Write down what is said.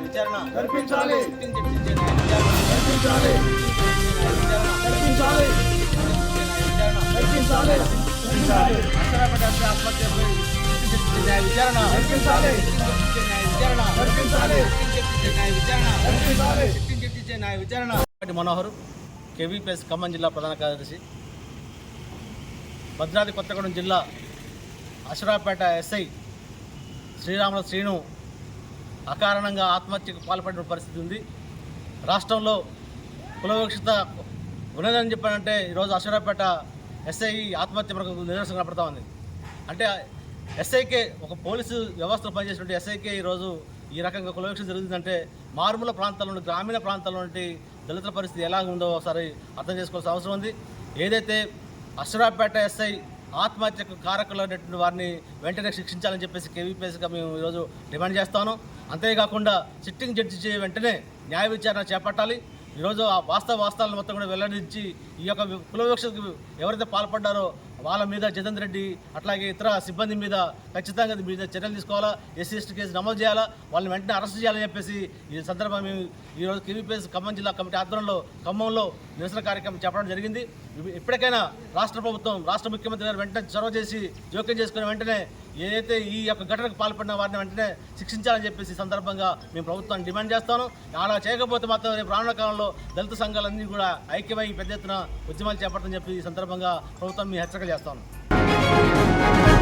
విచారణ విచారణ. విచారణ. విచారణ. మనోహర్ కేవీపీఎస్ ఖమ్మం జిల్లా ప్రధాన కార్యదర్శి. భద్రాద్రి కొత్తగూడెం జిల్లా అసరాపేట ఎస్ఐ శ్రీరాముల శ్రీను అకారణంగా ఆత్మహత్యకు పాల్పడిన పరిస్థితి ఉంది. రాష్ట్రంలో కులవక్షత ఉన్నదని చెప్పానంటే ఈరోజు అశ్వరాపేట ఎస్ఐ ఆత్మహత్య మనకు నిదర్శనం కనపడతా ఉంది. అంటే ఎస్ఐకే ఒక పోలీసు వ్యవస్థలో పనిచేసినటువంటి ఎస్ఐకే ఈరోజు ఈ రకంగా కులవక్షత జరుగుతుందంటే మారుమూల ప్రాంతాల్లో నుండి, గ్రామీణ ప్రాంతాల్లో నుండి దళితుల పరిస్థితి ఎలా ఉందో ఒకసారి అర్థం చేసుకోవాల్సిన అవసరం ఉంది. ఏదైతే అశ్వరాపేట ఎస్ఐ ఆత్మహత్యకు కారకులైనటువంటి వారిని వెంటనే శిక్షించాలని చెప్పేసి కేవీపీఎస్గా మేము ఈరోజు డిమాండ్ చేస్తాను. అంతేకాకుండా సిట్టింగ్ జడ్జి వెంటనే న్యాయ విచారణ చేపట్టాలి. ఈరోజు ఆ వాస్తవ వాస్తవాలను మొత్తం కూడా వెల్లడించి ఈ యొక్క కుల వివక్షకు ఎవరైతే పాల్పడ్డారో వాళ్ళ మీద జగన్ రెడ్డి అట్లాగే ఇతర సిబ్బంది మీద ఖచ్చితంగా మీద చర్యలు తీసుకోవాలా? ఎస్సీ ఎస్టీ కేసు నమోదు చేయాలా? వాళ్ళని వెంటనే అరెస్ట్ చేయాలని చెప్పేసి ఈ సందర్భంగా మేము ఈరోజు కేవీపీఎస్ ఖమ్మం జిల్లా కమిటీ ఆధ్వర్యంలో ఖమ్మంలో నిరసన కార్యక్రమం చెప్పడం జరిగింది. ఎప్పటికైనా ఇప్పటికైనా రాష్ట్ర ప్రభుత్వం రాష్ట్ర ముఖ్యమంత్రి గారు వెంటనే చొరవ చేసి జోక్యం చేసుకుని వెంటనే ఏదైతే ఈ యొక్క ఘటనకు పాల్పడిన వారిని వెంటనే శిక్షించాలని చెప్పేసి సందర్భంగా మేము ప్రభుత్వాన్ని డిమాండ్ చేస్తాను. అలా చేయకపోతే మాత్రం రేపు రానున్న కాలంలో దళిత సంఘాలన్నీ కూడా ఐక్యమై పెద్ద ఎత్తున ఉద్యమాలు చేపట్టని చెప్పి ఈ సందర్భంగా ప్రభుత్వం మీ హెచ్చరిక చేస్తాను.